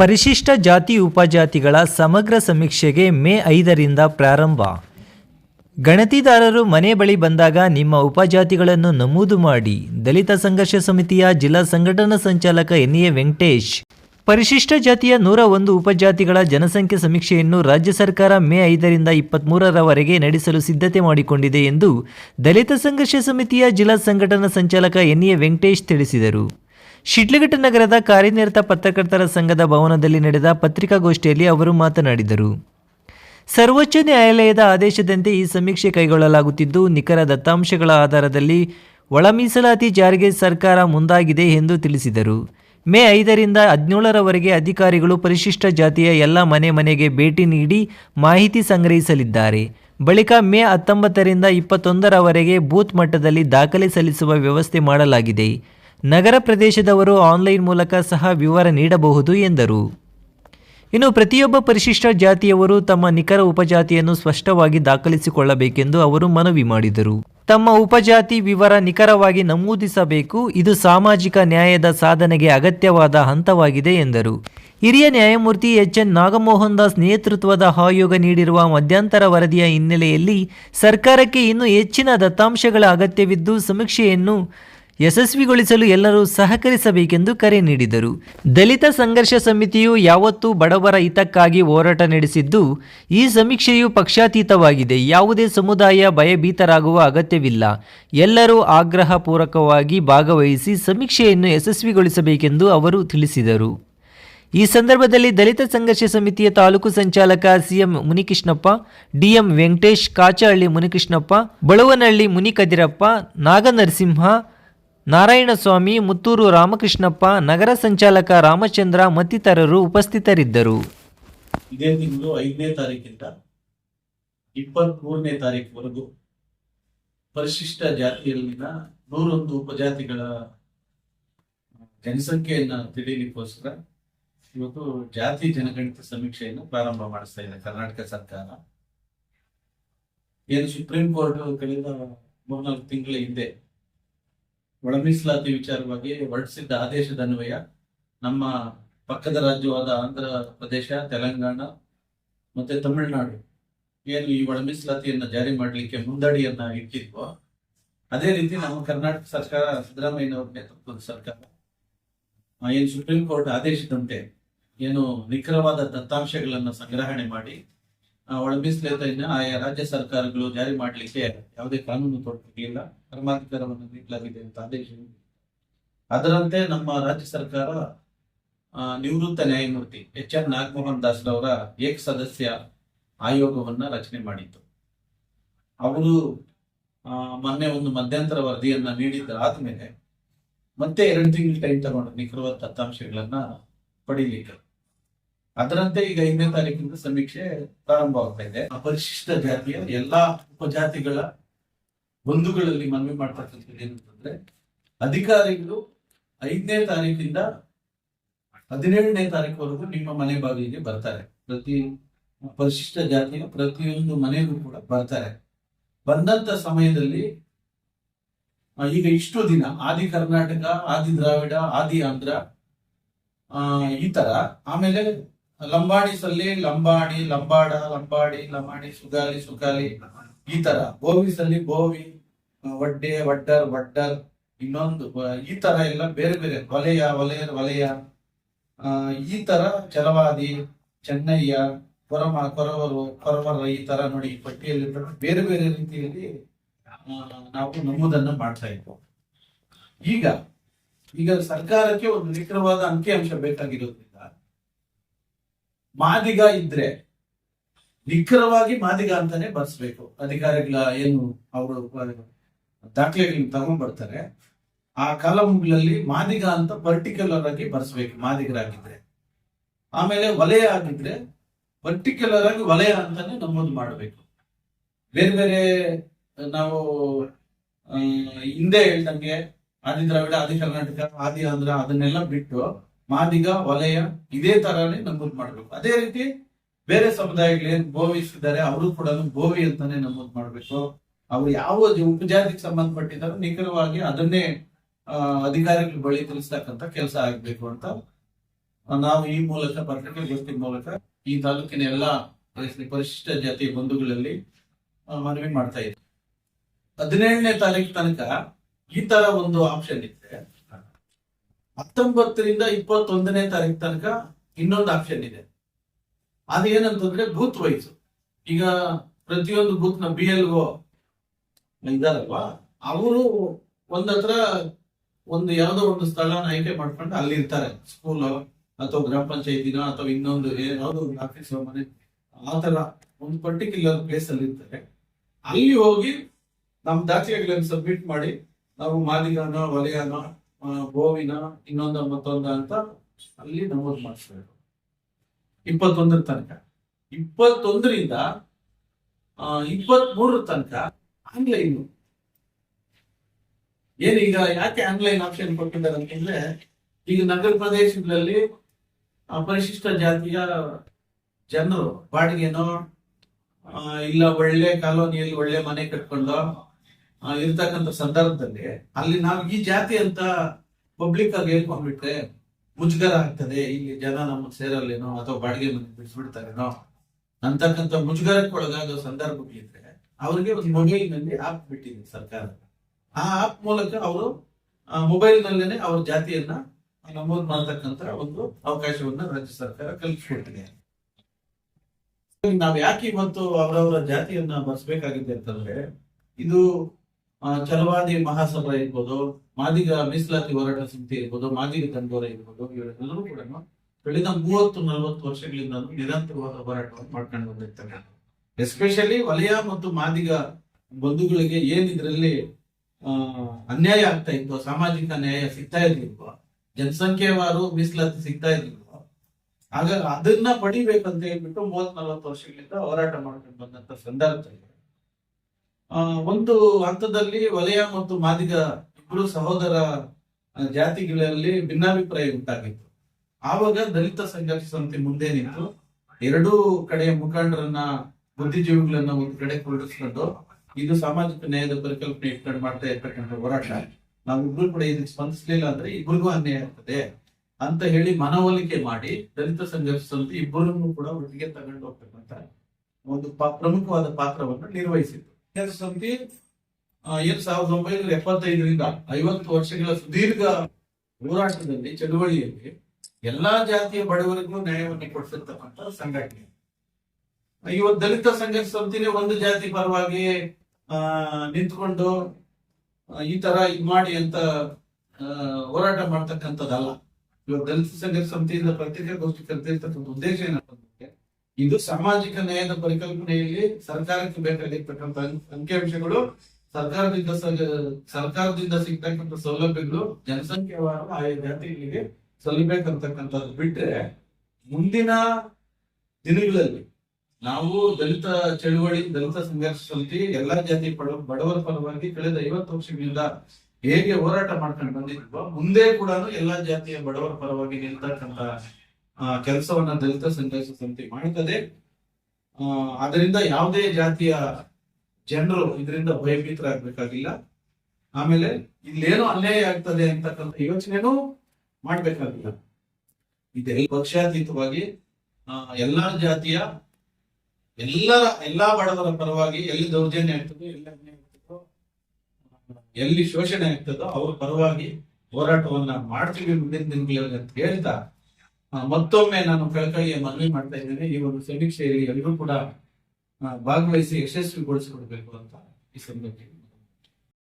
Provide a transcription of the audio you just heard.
ಪರಿಶಿಷ್ಟ ಜಾತಿ ಉಪಜಾತಿಗಳ ಸಮಗ್ರ ಸಮೀಕ್ಷೆಗೆ ಮೇ ಐದರಿಂದ ಪ್ರಾರಂಭ. ಗಣತಿದಾರರು ಮನೆ ಬಳಿ ಬಂದಾಗ ನಿಮ್ಮ ಉಪಜಾತಿಗಳನ್ನು ನಮೂದು ಮಾಡಿ. ದಲಿತ ಸಂಘರ್ಷ ಸಮಿತಿಯ ಜಿಲ್ಲಾ ಸಂಘಟನಾ ಸಂಚಾಲಕ ಎನ್ ಎ ವೆಂಕಟೇಶ್. ಪರಿಶಿಷ್ಟ ಜಾತಿಯ ನೂರ ಒಂದು ಉಪಜಾತಿಗಳ ಜನಸಂಖ್ಯೆ ಸಮೀಕ್ಷೆಯನ್ನು ರಾಜ್ಯ ಸರ್ಕಾರ ಮೇ ಐದರಿಂದ ಇಪ್ಪತ್ತ್ಮೂರರವರೆಗೆ ನಡೆಸಲು ಸಿದ್ಧತೆ ಮಾಡಿಕೊಂಡಿದೆ ಎಂದು ದಲಿತ ಸಂಘರ್ಷ ಸಮಿತಿಯ ಜಿಲ್ಲಾ ಸಂಘಟನಾ ಸಂಚಾಲಕ ಎನ್ ಎ ವೆಂಕಟೇಶ್ ತಿಳಿಸಿದರು. ಶಿಡ್ಲಘಟ್ಟ ನಗರದ ಕಾರ್ಯನಿರತ ಪತ್ರಕರ್ತರ ಸಂಘದ ಭವನದಲ್ಲಿ ನಡೆದ ಪತ್ರಿಕಾಗೋಷ್ಠಿಯಲ್ಲಿ ಅವರು ಮಾತನಾಡಿದರು. ಸರ್ವೋಚ್ಚ ನ್ಯಾಯಾಲಯದ ಆದೇಶದಂತೆ ಈ ಸಮೀಕ್ಷೆ ಕೈಗೊಳ್ಳಲಾಗುತ್ತಿದ್ದು, ನಿಖರ ದತ್ತಾಂಶಗಳ ಆಧಾರದಲ್ಲಿ ಒಳ ಮೀಸಲಾತಿ ಜಾರಿಗೆ ಸರ್ಕಾರ ಮುಂದಾಗಿದೆ ಎಂದು ತಿಳಿಸಿದರು. ಮೇ ಐದರಿಂದ ಹದಿನೇಳರವರೆಗೆ ಅಧಿಕಾರಿಗಳು ಪರಿಶಿಷ್ಟ ಜಾತಿಯ ಎಲ್ಲ ಮನೆ ಮನೆಗೆ ಭೇಟಿ ನೀಡಿ ಮಾಹಿತಿ ಸಂಗ್ರಹಿಸಲಿದ್ದಾರೆ. ಬಳಿಕ ಮೇ ಹತ್ತೊಂಬತ್ತರಿಂದ ಇಪ್ಪತ್ತೊಂದರವರೆಗೆ ಬೂತ್ ಮಟ್ಟದಲ್ಲಿ ದಾಖಲೆ ಸಲ್ಲಿಸುವ ವ್ಯವಸ್ಥೆ ಮಾಡಲಾಗಿದೆ. ನಗರ ಪ್ರದೇಶದವರು ಆನ್ಲೈನ್ ಮೂಲಕ ಸಹ ವಿವರ ನೀಡಬಹುದು ಎಂದರು. ಇನ್ನು ಪ್ರತಿಯೊಬ್ಬ ಪರಿಶಿಷ್ಟ ಜಾತಿಯವರು ತಮ್ಮ ನಿಖರ ಉಪಜಾತಿಯನ್ನು ಸ್ಪಷ್ಟವಾಗಿ ದಾಖಲಿಸಿಕೊಳ್ಳಬೇಕೆಂದು ಅವರು ಮನವಿ ಮಾಡಿದರು. ತಮ್ಮ ಉಪಜಾತಿ ವಿವರ ನಿಖರವಾಗಿ ನಮೂದಿಸಬೇಕು, ಇದು ಸಾಮಾಜಿಕ ನ್ಯಾಯದ ಸಾಧನೆಗೆ ಅಗತ್ಯವಾದ ಹಂತವಾಗಿದೆ ಎಂದರು. ಹಿರಿಯ ನ್ಯಾಯಮೂರ್ತಿ ಎಚ್ ಎನ್ ನಾಗಮೋಹನ್ ದಾಸ್ ನೇತೃತ್ವದ ಆಯೋಗ ನೀಡಿರುವ ಮಧ್ಯಂತರ ವರದಿಯ ಹಿನ್ನೆಲೆಯಲ್ಲಿ ಸರ್ಕಾರಕ್ಕೆ ಇನ್ನೂ ಹೆಚ್ಚಿನ ದತ್ತಾಂಶಗಳ ಅಗತ್ಯವಿದ್ದು, ಸಮೀಕ್ಷೆಯನ್ನು ಯಶಸ್ವಿಗೊಳಿಸಲು ಎಲ್ಲರೂ ಸಹಕರಿಸಬೇಕೆಂದು ಕರೆ ನೀಡಿದರು. ದಲಿತ ಸಂಘರ್ಷ ಸಮಿತಿಯು ಯಾವತ್ತೂ ಬಡವರ ಹಿತಕ್ಕಾಗಿ ಹೋರಾಟ ನಡೆಸಿದ್ದು, ಈ ಸಮೀಕ್ಷೆಯು ಪಕ್ಷಾತೀತವಾಗಿದೆ. ಯಾವುದೇ ಸಮುದಾಯ ಭಯಭೀತರಾಗುವ ಅಗತ್ಯವಿಲ್ಲ. ಎಲ್ಲರೂ ಆಗ್ರಹಪೂರ್ವಕವಾಗಿ ಭಾಗವಹಿಸಿ ಸಮೀಕ್ಷೆಯನ್ನು ಯಶಸ್ವಿಗೊಳಿಸಬೇಕೆಂದು ಅವರು ತಿಳಿಸಿದರು. ಈ ಸಂದರ್ಭದಲ್ಲಿ ದಲಿತ ಸಂಘರ್ಷ ಸಮಿತಿಯ ತಾಲೂಕು ಸಂಚಾಲಕ ಸಿಎಂ ಮುನಿಕೃಷ್ಣಪ್ಪ, ಡಿಎಂ ವೆಂಕಟೇಶ್ ಕಾಚಹಳ್ಳಿ ಮುನಿಕೃಷ್ಣಪ್ಪ, ಬಳುವನಹಳ್ಳಿ ಮುನಿಕದಿರಪ್ಪ, ನಾಗನರಸಿಂಹ ನಾರಾಯಣಸ್ವಾಮಿ, ಮುತ್ತೂರು ರಾಮಕೃಷ್ಣಪ್ಪ, ನಗರ ಸಂಚಾಲಕ ರಾಮಚಂದ್ರ ಮತ್ತಿತರರು ಉಪಸ್ಥಿತರಿದ್ದರು. ಇದೇ ತಿಂಗಳು ಐದನೇ ತಾರೀಕಿಂದ ಇಪ್ಪತ್ಮೂರನೇ ತಾರೀಕುವರೆಗೂ ಪರಿಶಿಷ್ಟ ಜಾತಿಯಲ್ಲಿನ ನೂರೊಂದು ಉಪಜಾತಿಗಳ ಜನಸಂಖ್ಯೆಯನ್ನು ತಿಳಿಯಲಿಕ್ಕೋಸ್ಕರ ಇವತ್ತು ಜಾತಿ ಜನಗಣತಿ ಸಮೀಕ್ಷೆಯನ್ನು ಪ್ರಾರಂಭ ಮಾಡಿಸ್ತಾ ಇದೆ ಕರ್ನಾಟಕ ಸರ್ಕಾರ. ಏನು ಸುಪ್ರೀಂ ಕೋರ್ಟ್ ಕಳೆದ ಮೂರ್ನಾಲ್ಕು ತಿಂಗಳ ಹಿಂದೆ ಒಳ ಮೀಸಲಾತಿ ವಿಚಾರವಾಗಿ ಹೊರಡಿಸಿದ್ದ ಆದೇಶದ ಅನ್ವಯ ನಮ್ಮ ಪಕ್ಕದ ರಾಜ್ಯವಾದ ಆಂಧ್ರ ಪ್ರದೇಶ, ತೆಲಂಗಾಣ ಮತ್ತೆ ತಮಿಳುನಾಡು ಏನು ಈ ಒಳ ಮೀಸಲಾತಿಯನ್ನ ಜಾರಿ ಮಾಡಲಿಕ್ಕೆ ಮುಂದಡಿಯನ್ನ ಇಟ್ಟಿದ್ವೋ, ಅದೇ ರೀತಿ ನಮ್ಮ ಕರ್ನಾಟಕ ಸರ್ಕಾರ, ಸಿದ್ದರಾಮಯ್ಯನವರ ನೇತೃತ್ವದ ಸರ್ಕಾರ, ಏನು ಸುಪ್ರೀಂ ಕೋರ್ಟ್ ಆದೇಶದಂತೆ ಏನು ನಿಖರವಾದ ದತ್ತಾಂಶಗಳನ್ನು ಸಂಗ್ರಹಣೆ ಮಾಡಿ ಆ, ಒಳ ಮೀಸಲಾತಿಯನ್ನ ಆಯಾ ರಾಜ್ಯ ಸರ್ಕಾರಗಳು ಜಾರಿ ಮಾಡಲಿಕ್ಕೆ ಯಾವುದೇ ಕಾನೂನು ತೊಡಗಿಲ್ಲ ಕ್ರಮಾಧಿಕಾರವನ್ನು ನೀಡಲಾಗಿದೆ ಅಂತ ಆದೇಶ. ಅದರಂತೆ ನಮ್ಮ ರಾಜ್ಯ ಸರ್ಕಾರ ನಿವೃತ್ತ ನ್ಯಾಯಮೂರ್ತಿ ಎಚ್ ಆರ್ ನಾಗಮೋಹನ್ ದಾಸ್ ರವರ ಏಕ ಸದಸ್ಯ ಆಯೋಗವನ್ನ ರಚನೆ ಮಾಡಿತ್ತು ಅವರು ಮೊನ್ನೆ ಒಂದು ಮಧ್ಯಂತರ ವರದಿಯನ್ನ ನೀಡಿದ್ದಾದ್ಮೇಲೆ ಮತ್ತೆ ಎರಡು ತಿಂಗಳು ಟೈಮ್ ತಗೊಂಡು ನಿಖರವಾದ ದತ್ತಾಂಶಗಳನ್ನ ಪಡೀಲಿಕ್ಕೆ ಅದರಂತೆ ಈಗ ಐದನೇ ತಾರೀಕಿಂದ ಸಮೀಕ್ಷೆ ಪ್ರಾರಂಭವಾಗ್ತಾ ಇದೆ. ಆ ಪರಿಶಿಷ್ಟ ಜಾತಿಯ ಎಲ್ಲಾ ಉಪಜಾತಿಗಳ ಬಂಧುಗಳಲ್ಲಿ ಮನವಿ ಮಾಡ್ತಕ್ಕಂಥದ್ದು ಏನಂತಂದ್ರೆ ಅಧಿಕಾರಿಗಳು ಐದನೇ ತಾರೀಕಿಂದ ಹದಿನೇಳನೇ ತಾರೀಕುವರೆಗೂ ನಿಮ್ಮ ಮನೆ ಬಾಗಿಲಿಗೆ ಬರ್ತಾರೆ. ಪ್ರತಿ ಪರಿಶಿಷ್ಟ ಜಾತಿಯ ಪ್ರತಿಯೊಂದು ಮನೆಗೂ ಕೂಡ ಬರ್ತಾರೆ. ಬಂದಂತ ಸಮಯದಲ್ಲಿ ಈಗ ಇಷ್ಟು ದಿನ ಆದಿ ಕರ್ನಾಟಕ ಆದಿ ದ್ರಾವಿಡ ಆದಿ ಆಂಧ್ರ ಆ, ಈ ತರ. ಆಮೇಲೆ ಲಂಬಾಣಿಸಲ್ಲಿ ಲಂಬಾಣಿ, ಲಂಬಾಡ, ಲಂಬಾಡಿ, ಲಂಬಾಣಿ, ಸುಗಾಲಿ ಸುಗಾಲಿ, ಈ ತರ. ಬೋವಿಸಲ್ಲಿ ಬೋವಿ ಒಡ್ಡೆ ವಡ್ಡೆ, ವಡ್ಡರ್ ವಡ್ಡರ್, ಇನ್ನೊಂದು ಈ ತರ ಎಲ್ಲ ಬೇರೆ ಬೇರೆ. ವಲಯ ವಲಯ ವಲಯ ಈ ತರ ಚಲವಾದಿ ಚೆನ್ನಯ್ಯ, ಕೊರಮ, ಕೊರವರು ಕೊರವರ ಈ ತರ ನೋಡಿ ಪಟ್ಟಿಯಲ್ಲಿ ಬೇರೆ ಬೇರೆ ರೀತಿಯಲ್ಲಿ ನಾವು ನಮ್ಮದನ್ನು ಮಾಡ್ತಾ ಇದ್ವು. ಈಗ ಈಗ ಸರ್ಕಾರಕ್ಕೆ ಒಂದು ನಿಖರವಾದ ಅಂಕಿಅಂಶ ಬೇಕಾಗಿರೋದ್ರಿಂದ ಮಾದಿಗ ಇದ್ರೆ ನಿಖರವಾಗಿ ಮಾದಿಗ ಅಂತಾನೆ ಬರ್ಸ್ಬೇಕು. ಅಧಿಕಾರಿಗಳ ಏನು ಅವರು ದಾಖಲೆಗಳನ್ನ ತಗೊಂಡ್ಬರ್ತಾರೆ. ಆ ಕಾಲಂಗಳಲ್ಲಿ ಮಾದಿಗ ಅಂತ ಪರ್ಟಿಕ್ಯುಲರ್ ಆಗಿ ಬರ್ಸ್ಬೇಕು, ಮಾದಿಗರಾಗಿದ್ರೆ. ಆಮೇಲೆ ವಲಯ ಆಗಿದ್ರೆ ಪರ್ಟಿಕ್ಯುಲರ್ ಆಗಿ ವಲಯ ಅಂತಾನೆ ನಮೂದು ಮಾಡಬೇಕು. ಬೇರೆ ಬೇರೆ, ನಾವು ಹಿಂದೆ ಹೇಳ್ದಂಗೆ ಆದಿ ದ್ರಾವಿಡ ಆದಿ ಕರ್ನಾಟಕ ಆದಿ ಆಂಧ್ರ ಅದನ್ನೆಲ್ಲ ಬಿಟ್ಟು ಮಾದಿಗ, ವಲಯ, ಇದೇ ತರಾನೇ ನಮೂದು ಮಾಡ್ಬೇಕು. ಅದೇ ರೀತಿ ಬೇರೆ ಸಮುದಾಯಗಳು ಏನ್ ಗೋವಿಸಿದ್ದಾರೆ ಅವರು ಕೂಡ ಬೋವಿ ಅಂತಾನೆ ನಮೂದು ಮಾಡ್ಬೇಕು. ಅವ್ರು ಯಾವ ಉಪಜಾತಿಗೆ ಸಂಬಂಧಪಟ್ಟಿದ್ದಾರೆ ನಿಖರವಾಗಿ ಅದನ್ನೇ ಅಧಿಕಾರಿಗಳ ಬಳಿ ತಿಳಿಸ್ತಕ್ಕಂತ ಕೆಲಸ ಆಗ್ಬೇಕು ಅಂತ ನಾವು ಈ ಮೂಲಕ ಪತ್ರಿಕೆ ಗೋಷ್ಠಿ ಮೂಲಕ ಈ ತಾಲೂಕಿನ ಎಲ್ಲಾ ಪರಿಶಿಷ್ಟ ಜಾತಿ ಬಂಧುಗಳಲ್ಲಿ ಮನವಿ ಮಾಡ್ತಾ ಇದ್ವಿ. ಹದಿನೇಳನೇ ತಾರೀಕು ತನಕ ಈ ತರ ಒಂದು ಆಪ್ಷನ್ ಇದೆ ಹತ್ತೊಂಬತ್ತರಿಂದ ಇಪ್ಪತ್ತೊಂದನೇ ತಾರೀಕು ತನಕ ಇನ್ನೊಂದು ಆಪ್ಷನ್ ಇದೆ. ಅದೇನಂತಂದ್ರೆ ಬೂತ್ ವೈಸ್ ಈಗ ಪ್ರತಿಯೊಂದು ಬೂತ್ನ ಬಿ ಎಲ್ ಓ ಇದಾರಲ್ವಾ? ಅವರು ಒಂದತ್ರ ಒಂದು ಯಾವುದೋ ಒಂದು ಸ್ಥಳನ ಆಯ್ಕೆ ಮಾಡ್ಕೊಂಡು ಅಲ್ಲಿ ಇರ್ತಾರೆ ಸ್ಕೂಲ್ ಅಥವಾ ಗ್ರಾಮ ಪಂಚಾಯತಿನ ಅಥವಾ ಇನ್ನೊಂದು ಯಾವುದೋ ಒಂದು ಆಫೀಸ್ ಮನೆ, ಆ ತರ ಒಂದು ಪರ್ಟಿಕ್ಯುಲರ್ ಪ್ಲೇಸ್ ಅಲ್ಲಿ ಇರ್ತಾರೆ. ಅಲ್ಲಿ ಹೋಗಿ ನಮ್ಮ ದಾಖಲೆಗಳನ್ನು ಸಬ್ಮಿಟ್ ಮಾಡಿ, ನಾವು ಮಾದಿಗನ ವಲಯನ ಗೋವಿನ ಇನ್ನೊಂದ ಮತ್ತೊಂದ ಅಂತ ಅಲ್ಲಿ ನಮೂದು ಮಾಡಿಸ್ಬೇಕು ಇಪ್ಪತ್ತೊಂದರ ತನಕ. ಇಪ್ಪತ್ತೊಂದರಿಂದ ಇಪ್ಪತ್ತ್ ಮೂರರ ತನಕ ಆನ್ಲೈನ್. ಏನೀಗ ಯಾಕೆ ಆನ್ಲೈನ್ ಆಪ್ಷನ್ ಕೊಟ್ಟಿದ್ದಾರೆ ಅಂತಂದ್ರೆ ಈಗ ನಗರ ಪ್ರದೇಶಗಳಲ್ಲಿ ಪರಿಶಿಷ್ಟ ಜಾತಿಯ ಜನರು, ಬಾಡಿಗೆನೋ ಇಲ್ಲ ಒಳ್ಳೆ ಕಾಲೋನಿಯಲ್ಲಿ ಒಳ್ಳೆ ಮನೆ ಕಟ್ಕೊಂಡು ಇರ್ತಕ್ಕಂಥ ಸಂದರ್ಭದಲ್ಲಿ ಅಲ್ಲಿ ನಾವು ಈ ಜಾತಿ ಅಂತ ಪಬ್ಲಿಕ್ ಆಗಿ ಹೇಳ್ಕೊಂಡ್ಬಿಟ್ರೆ ಮುಜುಗರ ಆಗ್ತದೆ. ಇಲ್ಲಿ ಜನ ನಮ್ಮ ಸೇರಲ್ಲೇನೋ ಅಥವಾ ಬಾಡಿಗೆ ಮನೆ ಬಿಡಿಸ್ಬಿಡ್ತಾರೇನೋ ಅಂತಕ್ಕಂಥ ಮುಜುಗರಕ್ಕೆ ಸಂದರ್ಭಗಳಿದ್ರೆ ಅವ್ರಿಗೆ ಒಂದು ಮೊಬೈಲ್ನಲ್ಲಿ ಆಪ್ ಬಿಟ್ಟಿದೆ ಸರ್ಕಾರ. ಆ ಆಪ್ ಮೂಲಕ ಅವರು ಮೊಬೈಲ್ ನಲ್ಲೇನೆ ಅವ್ರ ಜಾತಿಯನ್ನ ನಮೂದು ಮಾಡತಕ್ಕಂತ ಒಂದು ಅವಕಾಶವನ್ನ ರಾಜ್ಯ ಸರ್ಕಾರ ಕಲ್ಪಿಸ್ಕೊಟ್ಟಿದೆ. ನಾವ್ ಯಾಕೆ ಇವತ್ತು ಅವರವರ ಜಾತಿಯನ್ನ ಬರ್ಸ್ಬೇಕಾಗಿದೆ ಅಂತಂದ್ರೆ, ಇದು ಆ, ಛಲವಾದಿ ಮಹಾಸಭಾ ಇರ್ಬೋದು ಮಾದಿಗ ಮೀಸಲಾತಿ ಹೋರಾಟ ಸಮಿತಿ ಇರ್ಬೋದು ಮಾದಿಗ ದಂಡೋರ ಇರ್ಬೋದು ಇವರೆಲ್ಲರೂ ಕೂಡ ಕಳೆದ ಮೂವತ್ತು ನಲವತ್ತು ವರ್ಷಗಳಿಂದ ನಿರಂತರವಾದ ಹೋರಾಟವನ್ನು ಮಾಡ್ಕೊಂಡು ಬಂದಿರ್ತಾರೆ. ಎಸ್ಪೆಷಲಿ ವಲಯ ಮತ್ತು ಮಾದಿಗ ಬಂಧುಗಳಿಗೆ ಏನ್ ಇದ್ರಲ್ಲಿ ಅನ್ಯಾಯ ಆಗ್ತಾ ಇತ್ತು ಸಾಮಾಜಿಕ ನ್ಯಾಯ ಸಿಗ್ತಾ ಇರ್ಲಿಲ್ವ? ಜನಸಂಖ್ಯೆವಾರು ಮೀಸಲಾತಿ ಸಿಗ್ತಾ ಇರ್ಲಿಲ್ವ? ಆಗ ಅದನ್ನ ಪಡಿಬೇಕಂತ ಹೇಳ್ಬಿಟ್ಟು ಮೂವತ್ ನಲವತ್ತು ವರ್ಷಗಳಿಂದ ಹೋರಾಟ ಮಾಡ್ಕೊಂಡು ಬಂದಂತ ಸಂದರ್ಭದಲ್ಲಿ ಆ, ಒಂದು ಹಂತದಲ್ಲಿ ವಲಯ ಮತ್ತು ಮಾದಿಗ ಇಬ್ಬರು ಸಹೋದರ ಜಾತಿಗಳಲ್ಲಿ ಭಿನ್ನಾಭಿಪ್ರಾಯ ಉಂಟಾಗಿತ್ತು. ಆವಾಗ ದಲಿತ ಸಂಘರ್ಷ ಸಮಿತಿ ಮುಂದೆ ನಿಂತು ಎರಡೂ ಕಡೆಯ ಮುಖಂಡರನ್ನ, ಬುದ್ಧಿಜೀವಿಗಳನ್ನ ಒಂದು ಕಡೆ ಕೂಡಿಸ್ಕೊಂಡು ಇದು ಸಾಮಾಜಿಕ ನ್ಯಾಯದ ಪರಿಕಲ್ಪನೆ ಇಟ್ಕೊಂಡು ಮಾಡ್ತಾ ಇರ್ತಕ್ಕಂಥ ಹೋರಾಟ. ನಾವು ಇಬ್ರು ಕೂಡ ಇದಕ್ಕೆ ಸ್ಪಂದಿಸಲಿಲ್ಲ ಅಂದ್ರೆ ಇಬ್ಬರಿಗೂ ಅನ್ಯಾಯ ಆಗ್ತದೆ ಅಂತ ಹೇಳಿ ಮನವೊಲಿಕೆ ಮಾಡಿ ದಲಿತ ಸಂಘರ್ಷ ಸಮಿತಿ ಇಬ್ಬರನ್ನು ಕೂಡ ಒಟ್ಟಿಗೆ ತಗೊಂಡು ಹೋಗ್ತಕ್ಕಂಥ ಒಂದು ಪ್ರಮುಖವಾದ ಪಾತ್ರವನ್ನು ನಿರ್ವಹಿಸಿತು ಸಂಘರ್ಷ ಸಮಿತಿ ಏನ್ ಸಾವಿರದ ಒಂಬೈನೂರ ಎಪ್ಪತ್ತೈದರಿಂದ ಐವತ್ತು ವರ್ಷಗಳ ಸುದೀರ್ಘ ಹೋರಾಟದಲ್ಲಿ, ಚಳುವಳಿಯಲ್ಲಿ ಎಲ್ಲಾ ಜಾತಿಯ ಬಡವರಿಗೂ ನ್ಯಾಯವನ್ನು ಕೊಡಿಸಿರ್ತಕ್ಕಂಥ ಸಂಘಟನೆ. ಇವತ್ತು ದಲಿತ ಸಂಘ ಸಮಿತಿನೇ ಒಂದು ಜಾತಿ ಪರವಾಗಿ ಆ, ನಿಂತ್ಕೊಂಡು ಈ ತರ ಇದ್ ಮಾಡಿ ಅಂತ ಹೋರಾಟ ಮಾಡ್ತಕ್ಕಂಥದ್ದಲ್ಲ. ಇವತ್ತು ದಲಿತ ಸಂಘರ್ಷ ಸಮಿತಿಯಿಂದ ಪತ್ರಿಕಾಗೋಷ್ಠಿ ಕರೆದಿರ್ತಕ್ಕಂಥ ಉದ್ದೇಶ ಏನಪ್ಪ ಇದು ಸಾಮಾಜಿಕ ನ್ಯಾಯದ ಪರಿಕಲ್ಪನೆಯಲ್ಲಿ ಸರ್ಕಾರಕ್ಕೆ ಬೇಕಾಗಿರ್ತಕ್ಕಂಥ ಅಂಕಿಅಂಶಗಳು, ಸರ್ಕಾರದಿಂದ ಸರ್ಕಾರದಿಂದ ಸಿಗ್ತಕ್ಕಂಥ ಸೌಲಭ್ಯಗಳು ಜನಸಂಖ್ಯೆವಾರು ಆಯಾ ಜಾತಿಗಳಿಗೆ ಸಲ್ಲಬೇಕಂತಕ್ಕಂಥದ್ದು ಬಿಟ್ರೆ ಮುಂದಿನ ದಿನಗಳಲ್ಲಿ ನಾವು ದಲಿತ ಚಳುವಳಿ, ದಲಿತ ಸಂಘರ್ಷ ಸಮಿತಿ, ಎಲ್ಲಾ ಜಾತಿ ಪಡ, ಬಡವರ ಪರವಾಗಿ ಕಳೆದ ಐವತ್ತು ವರ್ಷಗಳಿಂದ ಹೇಗೆ ಹೋರಾಟ ಮಾಡ್ಕೊಂಡು ಬಂದಿದ್ವೋ, ಮುಂದೆ ಕೂಡ ಎಲ್ಲಾ ಜಾತಿಯ ಬಡವರ ಪರವಾಗಿ ನಿಲ್ತಕ್ಕಂತ ಕೆಲಸವನ್ನ ದಲಿತ ಸಂಘರ್ಷ ಸಮಿತಿ ಮಾಡುತ್ತದೆ ಅದರಿಂದ ಯಾವುದೇ ಜಾತಿಯ ಜನರು ಇದರಿಂದ ಭಯಭೀತರಾಗಬೇಕಾಗಿಲ್ಲ. ಆಮೇಲೆ ಇಲ್ಲೇನು ಅನ್ಯಾಯ ಆಗ್ತದೆ ಅಂತಕ್ಕಂಥ ಯೋಚನೆನೂ ಮಾಡ್ಬೇಕಾಗಿಲ್ಲ. ಇದೆಲ್ಲ ಪಕ್ಷಾತೀತವಾಗಿ ಎಲ್ಲಾ ಜಾತಿಯ, ಎಲ್ಲರ, ಎಲ್ಲಾ ಬಡವರ ಪರವಾಗಿ ಎಲ್ಲಿ ದೌರ್ಜನ್ಯ ಆಗ್ತದೋ, ಎಲ್ಲಿ ಅನ್ಯಾಯ ಆಗ್ತದೋ, ಎಲ್ಲಿ ಶೋಷಣೆ ಆಗ್ತದೋ ಅವ್ರ ಪರವಾಗಿ ಹೋರಾಟವನ್ನ ಮಾಡ್ತೀವಿ ಮುಂದಿನ ದಿನಗಳಲ್ಲಿ ಅಂತ ಹೇಳ್ತಾ ಮತ್ತೊಮ್ಮೆ ನಾನು ಕಳಕಳಿಯ ಮನವಿ ಮಾಡ್ತಾ ಇದ್ದೇನೆ. ಈ ಒಂದು ಸಮೀಕ್ಷೆಯಲ್ಲಿ ಎಲ್ಲರೂ ಕೂಡ ಭಾಗವಹಿಸಿ ಯಶಸ್ವಿಗೊಳಿಸಿಕೊಡ್ಬೇಕು ಅಂತ ಈ ಸಂದರ್ಭದಲ್ಲಿ.